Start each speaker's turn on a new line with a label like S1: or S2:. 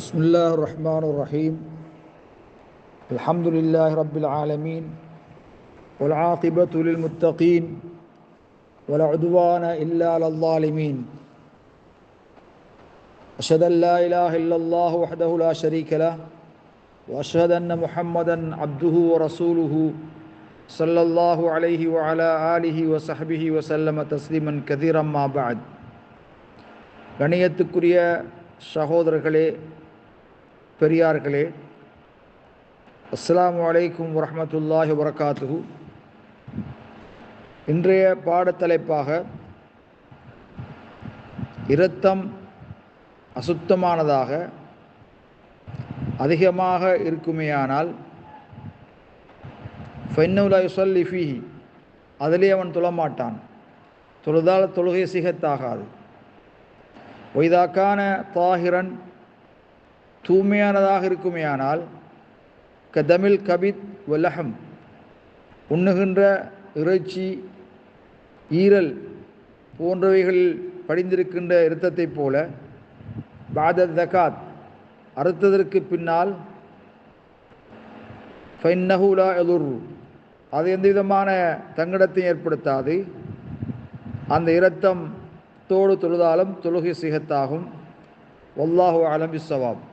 S1: بسم الله الرحمن الرحيم الحمد لله رب العالمين والعاقبة للمتقين ولا عدوان إلا على الظالمين أشهد أن لا إله إلا الله وحده لا شريك له وأشهد أن محمدا عبده ورسوله صلى الله عليه وعلى آله وصحبه وسلم تسليما كثيرا ما بعد கணியத்துக்குரிய சகோதரர்களே பெரியார்களே அஸ்லாம் வலைக்கும் வரமத்துல்லாஹி வரகாத்துஹு இன்றைய பாடத்தலைப்பாக இரத்தம் அசுத்தமானதாக அதிகமாக இருக்குமேயானால் ஃபென்னுலா யுசல்லி ஃபீஹி அதிலே அவன் தொழமாட்டான். தொழுதால் தொழுகை சிகத்தாகாது. ஒய்தாக்கான தாகிரன் தூய்மையானதாக இருக்குமேயானால் கதமில் கபித் வல்லஹம் உண்ணுகின்ற இறைச்சி ஈரல் போன்றவைகளில் படிந்திருக்கின்ற இரத்தத்தைப் போல பாத தகாத் அறுத்ததற்கு பின்னால் ஃபைன்னஹூலா எதுர் அது எந்த விதமான தங்கடத்தையும் ஏற்படுத்தாது. அந்த இரத்தம் தோடு தொழுதாலும் தொழுகை சிகத்தாகும். வல்லாஹு அலம்பி சவாப்